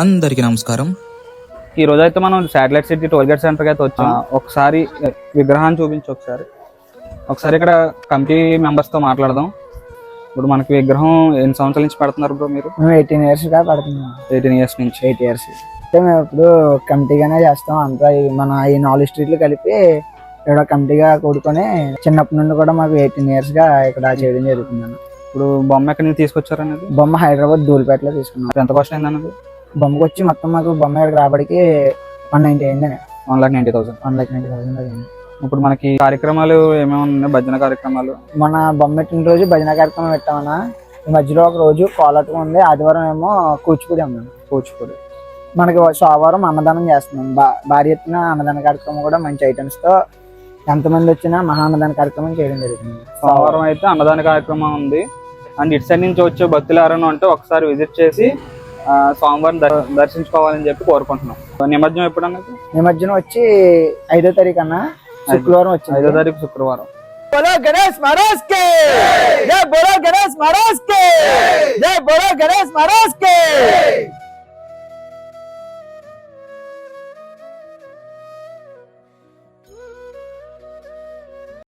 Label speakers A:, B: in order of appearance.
A: అందరికీ నమస్కారం.
B: ఈ రోజు అయితే మనం శాటిలైట్ సిటీ టోల్ గేట్ సెంటర్కి అయితే వచ్చాం. ఒకసారి విగ్రహాన్ని చూపించి ఒకసారి. ఒకసారి ఇక్కడ కమిటీ మెంబర్స్తో మాట్లాడదాం. ఇప్పుడు మనకి విగ్రహం ఎన్ని సంవత్సరాల నుంచి పెడుతున్నారు బ్రో మీరు?
C: మేము ఎయిటీన్ ఇయర్స్గా పడుతున్నాం.
B: ఎయిటీన్ ఇయర్స్ నుంచి.
C: Eight years. అంటే మేము ఇప్పుడు కమిటీగానే చేస్తాం. అంతా ఈ మన ఈ నాలుగు స్ట్రీట్లు కలిపి ఇక్కడ కమిటీగా కూడుకొని చిన్నప్పటి నుండి కూడా మాకు ఎయిటీన్ ఇయర్స్గా ఇక్కడ చేయడం జరుగుతుంది
B: ఇప్పుడు బొమ్మ ఎక్కడి నుంచి తీసుకొచ్చారు అనేది?
C: బొమ్మ హైదరాబాద్ ధూళిపేటలో తీసుకున్నాం.
B: ఎంత కాస్ట్ అయింది అన్నది
C: బొమ్మకు వచ్చి మొత్తం మాకు బొమ్మ ఇక్కడికి రాబడికి వన్ నైన్టీ అయిందని
B: one lakh ninety thousand.
C: One lakh ninety thousand అయింది.
B: ఇప్పుడు మనకి కార్యక్రమాలు ఏమేమి ఉన్నాయి? భజన కార్యక్రమాలు?
C: మన బొమ్మ పెట్టిన రోజు భజన కార్యక్రమం పెట్టామన్నా. ఈ మధ్యలో ఒక రోజు కోలాటం ఉంది. ఆదివారం ఏమో కూచిపూడి ఉంది
B: కూచిపూడి.
C: మనకి సోమవారం అన్నదానం చేస్తున్నాం. బా భారీ ఎత్తున అన్నదాన కార్యక్రమం కూడా మంచి ఐటమ్స్తో ఎంతమంది వచ్చినా మహా అన్నదాన కార్యక్రమం చేయడం జరుగుతుంది
B: సోమవారం అయితే అన్నదాన కార్యక్రమం ఉంది. అండ్ ఇటు సైడ్ నుంచి వచ్చే భక్తులు ఎవరైనా ఉంటే ఒకసారి విజిట్ చేసి స్వామివారిని దర్- దర్శించుకోవాలని చెప్పి కోరుకుంటున్నాం. నిమజ్జనం ఎప్పుడు అన్నది
C: నిమజ్జనం వచ్చి ఐదో తారీఖు అన్న శుక్రవారం
B: ఐదో
C: వచ్చింది
B: తారీఖు శుక్రవారం.
C: బోలో గణేష్ మహారాజ్ కే జై బోలో గణేష్ మహారాజ్ కే జై బోలో గణేష్ మహారాజ్